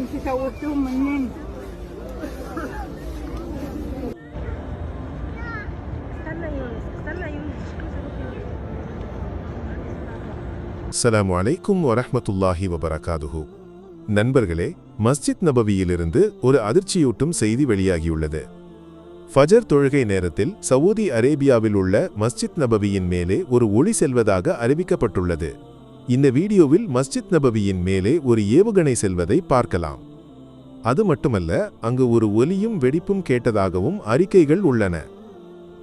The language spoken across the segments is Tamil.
صوتهم منين استنى يا يونس استنى يا يونس அஸ்ஸலாமு அலைக்கும் வரஹ்மத்துல்லாஹி வபரகாதுஹு நண்பர்களே மஸ்ஜித் நபவியிலிருந்து ஒரு அதிர்ச்சியூட்டும் செய்தி வெளியாகியுள்ளது ஃபஜர் தொழுகை நேரத்தில் சவூதி அரேபியாவில் உள்ள மஸ்ஜித் நபவியின் மேலே ஒரு ஒளி செல்வதாக அறிவிக்கப்பட்டுள்ளது இந்த வீடியோவில் மஸ்ஜித் நபவியின் மேலே ஒரு ஏவுகணை செல்வதை பார்க்கலாம். அது மட்டுமல்ல அங்கு ஒரு ஒலியும் வெடிப்பும் கேட்டதாகவும் அறிக்கைகள் உள்ளன.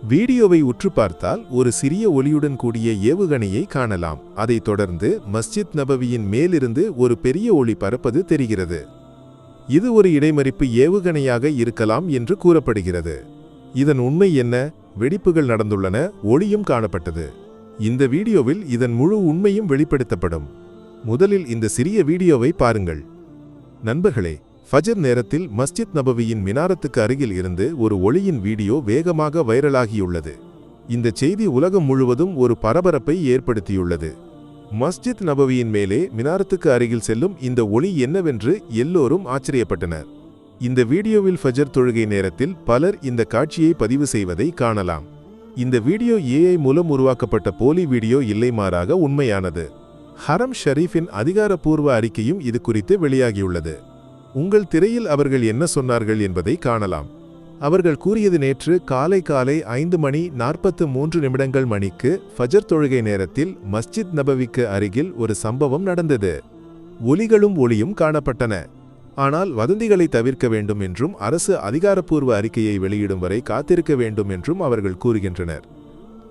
வீடியோவை உற்று பார்த்தால் ஒரு சிறிய ஒலியுடன் கூடிய ஏவுகணையை காணலாம். அதைத் தொடர்ந்து மஸ்ஜித் நபவியின் மேலிருந்து ஒரு பெரிய ஒளி பறப்பது தெரிகிறது. இது ஒரு இடைமறிப்பு ஏவுகணையாக இருக்கலாம் என்று கூறப்படுகிறது. இதன் உண்மை என்ன? வெடிப்புகள் நடந்துள்ளன ஒளியும் காணப்பட்டது. இந்த வீடியோவில் இதன் முழு உண்மையும் வெளிப்படுத்தப்படும். முதலில் இந்த சிறிய வீடியோவை பாருங்கள். நண்பர்களே ஃபஜர் நேரத்தில் மஸ்ஜித் நபவியின் மினாரத்துக்கு அருகில் இருந்து ஒரு ஒளியின் வீடியோ வேகமாக வைரலாகியுள்ளது. இந்த செய்தி உலகம் முழுவதும் ஒரு பரபரப்பை ஏற்படுத்தியுள்ளது. மஸ்ஜித் நபவியின் மேலே மினாரத்துக்கு அருகில் செல்லும் இந்த ஒளி என்னவென்று எல்லோரும் ஆச்சரியப்பட்டனர். இந்த வீடியோவில் ஃபஜர் தொழுகை நேரத்தில் பலர் இந்த காட்சியை பதிவு செய்வதை காணலாம். இந்த வீடியோ ஏஐ மூலம் உருவாக்கப்பட்ட போலி வீடியோ இல்லை மாறாக உண்மையானது. ஹரம் ஷரீஃபின் அதிகாரப்பூர்வ அறிக்கையும் இது குறித்து வெளியாகியுள்ளது. உங்கள் திரையில் அவர்கள் என்ன சொன்னார்கள் என்பதை காணலாம். அவர்கள் கூறியது நேற்று காலை காலை ஐந்து மணி நாற்பத்து மூன்று நிமிடங்கள் மணிக்கு ஃபஜர் தொழுகை நேரத்தில் மஸ்ஜித் நபவிக்கு அருகில் ஒரு சம்பவம் நடந்தது. ஒலிகளும் ஒளியும் காணப்பட்டன. ஆனால் வதந்திகளை தவிர்க்க வேண்டும் என்றும் அரசு அதிகாரப்பூர்வ அறிக்கையை வெளியிடும் வரை காத்திருக்க வேண்டும் என்றும் அவர்கள் கூறுகின்றனர்.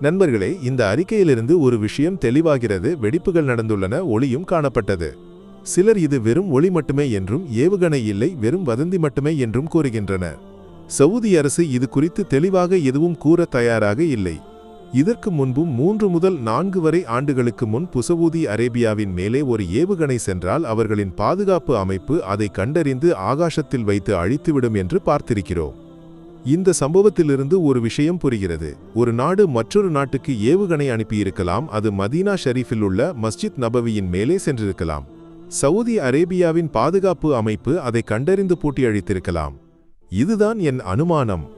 நண்பர்களே இந்த அறிக்கையிலிருந்து ஒரு விஷயம் தெளிவாகிறது வெடிப்புகள் நடந்துள்ளன ஒளியும் காணப்பட்டது. சிலர் இது வெறும் ஒளி மட்டுமே என்றும் ஏவுகணை இல்லை வெறும் வதந்தி மட்டுமே என்றும் கூறுகின்றனர். சவுதி அரசு இது குறித்து தெளிவாக எதுவும் கூற தயாராக இல்லை. இதற்கு முன்பும் மூன்று முதல் நான்கு வரை ஆண்டுகளுக்கு முன் புசவூதி அரேபியாவின் மேலே ஒரு ஏவுகணை சென்றால் அவர்களின் பாதுகாப்பு அமைப்பு அதை கண்டறிந்து ஆகாசத்தில் வைத்து அழித்துவிடும் என்று பார்த்திருக்கிறோம். இந்த சம்பவத்திலிருந்து ஒரு விஷயம் புரிகிறது. ஒரு நாடு மற்றொரு நாட்டுக்கு ஏவுகணை அனுப்பியிருக்கலாம் அது மதீனா ஷெரீஃபில் உள்ள மஸ்ஜித் நபவியின் மேலே சென்றிருக்கலாம். சவுதி அரேபியாவின் பாதுகாப்பு அமைப்பு அதை கண்டறிந்து பூட்டி அழித்திருக்கலாம் இதுதான் என் அனுமானம்.